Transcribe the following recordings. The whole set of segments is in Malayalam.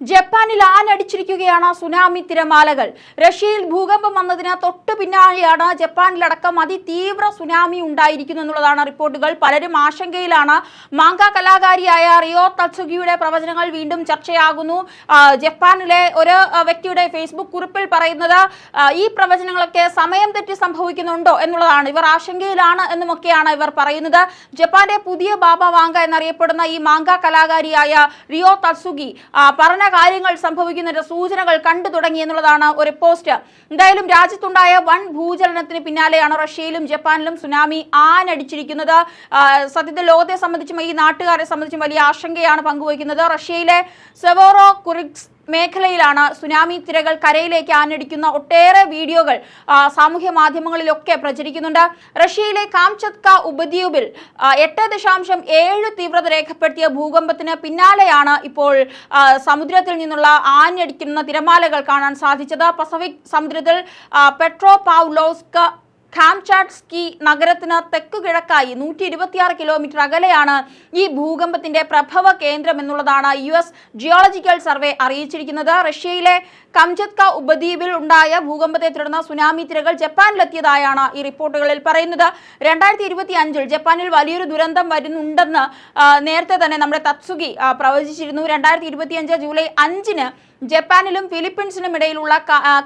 ജപ്പാനിൽ ആനടിച്ചിരിക്കുകയാണ് സുനാമി തിരമാലകൾ. റഷ്യയിൽ ഭൂകമ്പം വന്നതിന് തൊട്ടു പിന്നാലെയാണ് ജപ്പാനിലടക്കം അതിതീവ്ര സുനാമി ഉണ്ടായിരിക്കുന്നു എന്നുള്ളതാണ് റിപ്പോർട്ടുകൾ. പലരും ആശങ്കയിലാണ്. മാങ്ക കലാകാരിയായ റിയോ തത്സുഗിയുടെ പ്രവചനങ്ങൾ വീണ്ടും ചർച്ചയാകുന്നു. ജപ്പാനിലെ ഒരു വ്യക്തിയുടെ ഫേസ്ബുക്ക് കുറിപ്പിൽ പറയുന്നത് ഈ പ്രവചനങ്ങളൊക്കെ സമയം തെറ്റി സംഭവിക്കുന്നുണ്ടോ എന്നുള്ളതാണ്. ഇവർ ആശങ്കയിലാണ് എന്നുമൊക്കെയാണ് ഇവർ പറയുന്നത്. ജപ്പാന്റെ പുതിയ ബാബ വാങ്ക എന്നറിയപ്പെടുന്ന ഈ മാങ്ക കലാകാരിയായ റിയോ തത്സുഗി പറഞ്ഞ കാര്യങ്ങൾ സംഭവിക്കുന്നതിന്റെ സൂചനകൾ കണ്ടു തുടങ്ങി എന്നുള്ളതാണ് ഒരു പോസ്റ്റ്. എന്തായാലും രാജ്യത്തുണ്ടായ വൻ ഭൂചലനത്തിന് പിന്നാലെയാണ് റഷ്യയിലും ജപ്പാനിലും സുനാമി ആനടിച്ചിരിക്കുന്നത് സത്യത്തിൽ ലോകത്തെ സംബന്ധിച്ചും ഈ നാട്ടുകാരെ സംബന്ധിച്ചും വലിയ ആശങ്കയാണ് പങ്കുവയ്ക്കുന്നത്. റഷ്യയിലെ സെവോറോ കുറിക്സ് മേഖലയിലാണ് സുനാമി തിരകൾ കരയിലേക്ക് ആഞ്ഞടിക്കുന്ന ഒട്ടേറെ വീഡിയോകൾ സാമൂഹ്യ മാധ്യമങ്ങളിലൊക്കെ പ്രചരിക്കുന്നുണ്ട്. റഷ്യയിലെ കാംചത്ക ഉപദ്വീപിൽ എട്ട് ദശാംശം ഏഴ് തീവ്രത രേഖപ്പെടുത്തിയ ഭൂകമ്പത്തിന് പിന്നാലെയാണ് ഇപ്പോൾ സമുദ്രത്തിൽ നിന്നുള്ള ആഞ്ഞടിക്കുന്ന തിരമാലകൾ കാണാൻ സാധിച്ചത്. പസഫിക് സമുദ്രത്തിൽ പെട്രോ പാവ്ലോസ്ക ഖാംചാട്സ്കി നഗരത്തിന് തെക്കു കിഴക്കായി നൂറ്റി ഇരുപത്തിയാറ് കിലോമീറ്റർ അകലെയാണ് ഈ ഭൂകമ്പത്തിന്റെ പ്രഭവ കേന്ദ്രം എന്നുള്ളതാണ് യു എസ് ജിയോളജിക്കൽ സർവേ അറിയിച്ചിരിക്കുന്നത്. റഷ്യയിലെ കംചത്ക ഉപദ്വീപിൽ ഉണ്ടായ ഭൂകമ്പത്തെ തുടർന്ന് സുനാമി തിരകൾ ജപ്പാനിലെത്തിയതായാണ് ഈ റിപ്പോർട്ടുകളിൽ പറയുന്നത്. രണ്ടായിരത്തി ഇരുപത്തി അഞ്ചിൽ ജപ്പാനിൽ വലിയൊരു ദുരന്തം വരുന്നുണ്ടെന്ന് നേരത്തെ തന്നെ നമ്മുടെ തത്സുഗി പ്രവചിച്ചിരുന്നു. രണ്ടായിരത്തി ഇരുപത്തിയഞ്ച് ജൂലൈ അഞ്ചിന് ജപ്പാനിലും ഫിലിപ്പീൻസിനും ഇടയിലുള്ള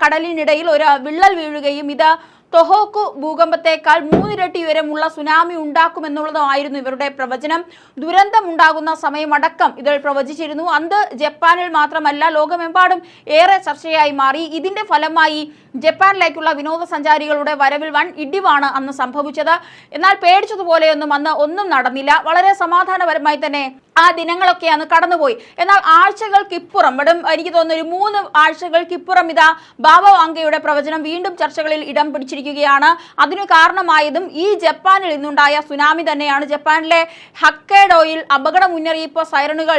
കടലിനിടയിൽ ഒരു വിള്ളൽ വീഴുകയും ഇത് ടൊഹോക്കു ഭൂകമ്പത്തേക്കാൾ മൂന്നിരട്ടി ഉയരമുള്ള സുനാമി ഉണ്ടാക്കുമെന്നുള്ളതായിരുന്നു ഇവരുടെ പ്രവചനം. ദുരന്തം ഉണ്ടാകുന്ന സമയമടക്കം ഇതിൽ പ്രവചിച്ചിരുന്നു. അന്ത് ജപ്പാനിൽ മാത്രമല്ല ലോകമെമ്പാടും ഏറെ ചർച്ചയായി മാറി. ഇതിന്റെ ഫലമായി ജപ്പാനിലേക്കുള്ള വിനോദസഞ്ചാരികളുടെ വരവിൽ വൺ ഇടിവാണ് അന്ന് സംഭവിച്ചത്. എന്നാൽ പേടിച്ചതുപോലെയൊന്നും അന്ന് ഒന്നും നടന്നില്ല. വളരെ സമാധാനപരമായി തന്നെ ആ ദിനങ്ങളൊക്കെ അന്ന് കടന്നുപോയി. എന്നാൽ ആഴ്ചകൾക്കിപ്പുറം ഇവിടെ എനിക്ക് തോന്നുന്നു ഒരു മൂന്ന് ആഴ്ചകൾക്കിപ്പുറം ഇതാ ബാബ വാങ്കയുടെ പ്രവചനം വീണ്ടും ചർച്ചകളിൽ ഇടം പിടിച്ചിരിക്കുകയാണ്. അതിന് കാരണമായതും ഈ ജപ്പാനിൽ ഇന്നുണ്ടായ സുനാമി തന്നെയാണ്. ജപ്പാനിലെ ഹക്കേഡോയിൽ അപകട മുന്നറിയിപ്പ് സൈറണുകൾ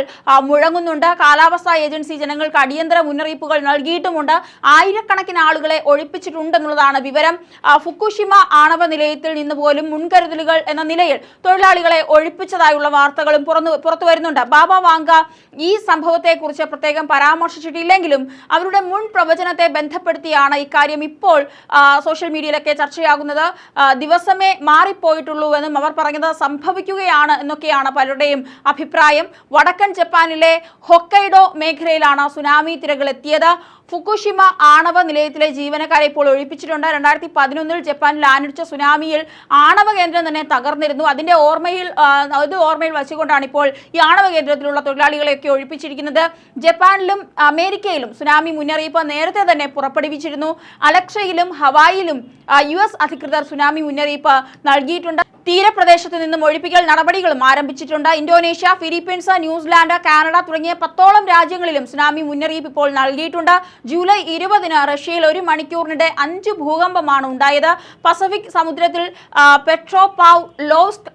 മുഴങ്ങുന്നുണ്ട്. കാലാവസ്ഥാ ഏജൻസി ജനങ്ങൾക്ക് അടിയന്തര മുന്നറിയിപ്പുകൾ നൽകിയിട്ടുമുണ്ട്. ആയിരക്കണക്കിന് ആളുകളെ ഒഴിപ്പിച്ചിട്ടുണ്ടെന്നുള്ളതാണ് വിവരം. ഫുക്കുഷിമ ആണവ നിലയത്തിൽ നിന്ന് പോലും മുൻകരുതലുകൾ എന്ന നിലയിൽ തൊഴിലാളികളെ ഒഴിപ്പിച്ചതായുള്ള വാർത്തകളും പുറത്തു വരുന്നുണ്ട്. ബാബ വാങ്ക ഈ സംഭവത്തെക്കുറിച്ച് പ്രത്യേകം പരാമർശിച്ചിട്ടില്ലെങ്കിലും അവരുടെ മുൻ പ്രവചനത്തെ ബന്ധപ്പെടുത്തിയാണ് ഇക്കാര്യം ഇപ്പോൾ സോഷ്യൽ മീഡിയയിലൊക്കെ ചർച്ചയാകുന്നത്. ദിവസമേ മാറിപ്പോയിട്ടുള്ളൂ എന്നും അവർ പറഞ്ഞത് സംഭവിക്കുകയാണ് എന്നൊക്കെയാണ് പലരുടെയും അഭിപ്രായം. വടക്കൻ ജപ്പാനിലെ ഹൊക്കൈഡോ മേഖലയിലാണ് സുനാമി തിരകൾ എത്തിയത് ഫുക്കുഷിമ ആണവ നിലയത്തിലെ ജീവനക്കാരെ ഇപ്പോൾ ഒഴിപ്പിച്ചിട്ടുണ്ട്. രണ്ടായിരത്തി പതിനൊന്നിൽ ജപ്പാനിൽ ആനടിച്ച സുനാമിയിൽ ആണവ കേന്ദ്രം തന്നെ തകർന്നിരുന്നു. അതിന്റെ ഓർമ്മയിൽ അത് ഓർമ്മയിൽ വച്ചുകൊണ്ടാണ് ഇപ്പോൾ ഈ ആണവ കേന്ദ്രത്തിലുള്ള തൊഴിലാളികളെയൊക്കെ ഒഴിപ്പിച്ചിരിക്കുന്നത്. ജപ്പാനിലും അമേരിക്കയിലും സുനാമി മുന്നറിയിപ്പ് നേരത്തെ തന്നെ പുറപ്പെടുവിച്ചിരുന്നു. അലക്ഷയിലും ഹവായിലും യു അധികൃതർ സുനാമി മുന്നറിയിപ്പ് നൽകിയിട്ടുണ്ട്. തീരപ്രദേശത്ത് നിന്നും ഒഴിപ്പിക്കൽ നടപടികളും ആരംഭിച്ചിട്ടുണ്ട്. ഇന്തോനേഷ്യ ഫിലിപ്പീൻസ് ന്യൂസിലാൻഡ് കാനഡ തുടങ്ങിയ പത്തോളം രാജ്യങ്ങളിലും സുനാമി മുന്നറിയിപ്പ് ഇപ്പോൾ നൽകിയിട്ടുണ്ട്. ജൂലൈ ഇരുപതിന് റഷ്യയിൽ ഒരു മണിക്കൂറിനിടെ അഞ്ച് ഭൂകമ്പമാണ് ഉണ്ടായത്. പസഫിക് സമുദ്രത്തിൽ പെട്രോ പെട്രോപാവ് ലോസ്ക്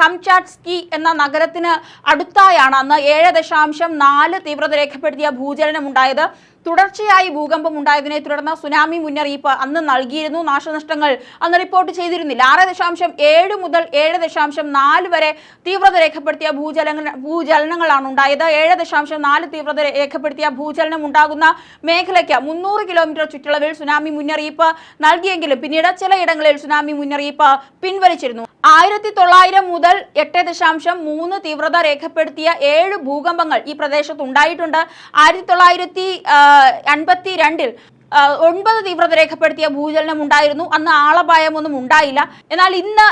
കംചാറ്റ്സ്കി എന്ന നഗരത്തിന് അടുത്തായാണ് അന്ന് ഏഴ് ദശാംശം നാല് തീവ്രത രേഖപ്പെടുത്തിയ ഭൂചലനം ഉണ്ടായത് തുടർച്ചയായി ഭൂകമ്പം ഉണ്ടായതിനെ തുടർന്ന് സുനാമി മുന്നറിയിപ്പ് അന്ന് നൽകിയിരുന്നു. നാശനഷ്ടങ്ങൾ അന്ന് റിപ്പോർട്ട് ചെയ്തിരുന്നില്ല. ആറ് ദശാംശം ഏഴ് മുതൽ ഏഴ് ദശാംശം നാല് വരെ തീവ്രത രേഖപ്പെടുത്തിയ ഭൂചലന ഭൂചലനങ്ങളാണ് ഉണ്ടായത്. ഏഴ് ദശാംശം നാല് തീവ്രത രേഖപ്പെടുത്തിയ ഭൂചലനം ഉണ്ടാകുന്ന മേഖലയ്ക്ക് മുന്നൂറ് കിലോമീറ്റർ ചുറ്റളവിൽ സുനാമി മുന്നറിയിപ്പ് നൽകിയെങ്കിലും പിന്നീട് ചിലയിടങ്ങളിൽ സുനാമി മുന്നറിയിപ്പ് പിൻവലിച്ചിരുന്നു. ആയിരത്തി തൊള്ളായിരം മുതൽ എട്ട് ദശാംശം മൂന്ന് തീവ്രത രേഖപ്പെടുത്തിയ ഏഴ് ഭൂകമ്പങ്ങൾ ഈ പ്രദേശത്ത് ഉണ്ടായിട്ടുണ്ട് ആയിരത്തി തൊള്ളായിരത്തി അൻപത്തി രണ്ടിൽ ഒൻപത് തീവ്രത രേഖപ്പെടുത്തിയ ഭൂചലനം ഉണ്ടായിരുന്നു. അന്ന് ആളപായമൊന്നും ഉണ്ടായില്ല. എന്നാൽ ഇന്ന്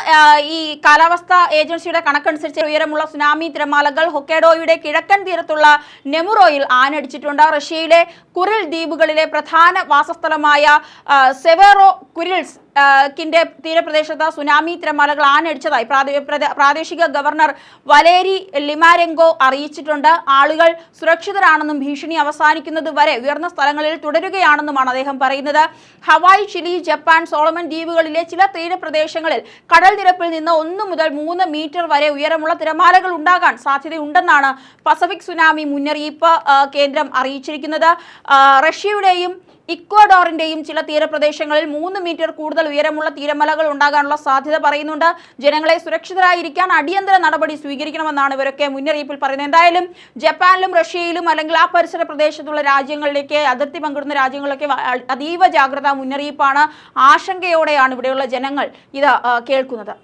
ഈ കാലാവസ്ഥാ ഏജൻസിയുടെ കണക്കനുസരിച്ച് ഉയരമുള്ള സുനാമി തിരമാലകൾ ഹൊക്കേഡോയുടെ കിഴക്കൻ തീരത്തുള്ള നെമുറോയിൽ ആനടിച്ചിട്ടുണ്ട് റഷ്യയിലെ കുരിൽ ദ്വീപുകളിലെ പ്രധാന വാസസ്ഥലമായ സെവേറോ കുരിൽസ് കിന്റെ തീരപ്രദേശത്ത് സുനാമി തിരമാലകൾ ആനടിച്ചതായി പ്രാദേശിക ഗവർണർ വലേരി ലിമാരെങ്കോ അറിയിച്ചിട്ടുണ്ട്. ആളുകൾ സുരക്ഷിതരാണെന്നും ഭീഷണി അവസാനിക്കുന്നത് വരെ ഉയർന്ന സ്ഥലങ്ങളിൽ തുടരുകയാണെന്നുമാണ് അദ്ദേഹം പറയുന്നത്. ഹവായ് ചിലി ജപ്പാൻ സോളമൻ ദ്വീപുകളിലെ ചില തീരപ്രദേശങ്ങളിൽ കടൽ നിരപ്പിൽ നിന്ന് ഒന്ന് മുതൽ മൂന്ന് മീറ്റർ വരെ ഉയരമുള്ള തിരമാലകൾ ഉണ്ടാകാൻ സാധ്യതയുണ്ടെന്നാണ് പസഫിക് സുനാമി മുന്നറിയിപ്പ് കേന്ദ്രം അറിയിച്ചിരിക്കുന്നത്. റഷ്യയുടെയും ഇക്വഡോറിന്റെയും ചില തീരപ്രദേശങ്ങളിൽ മൂന്ന് മീറ്റർ കൂടുതൽ ഉയരമുള്ള തീരമലകൾ ഉണ്ടാകാനുള്ള സാധ്യത പറയുന്നുണ്ട്. ജനങ്ങളെ സുരക്ഷിതരായിരിക്കാൻ അടിയന്തര നടപടി സ്വീകരിക്കണമെന്നാണ് ഇവരൊക്കെ മുന്നറിയിപ്പിൽ പറയുന്നത്. എന്തായാലും ജപ്പാനിലും റഷ്യയിലും അല്ലെങ്കിൽ ആ പരിസര പ്രദേശത്തുള്ള രാജ്യങ്ങളിലേക്ക് അതിർത്തി പങ്കിടുന്ന രാജ്യങ്ങളിലൊക്കെ അതീവ ജാഗ്രതാ മുന്നറിയിപ്പാണ് ആശങ്കയോടെയാണ് ഇവിടെയുള്ള ജനങ്ങൾ ഇത് കേൾക്കുന്നത്.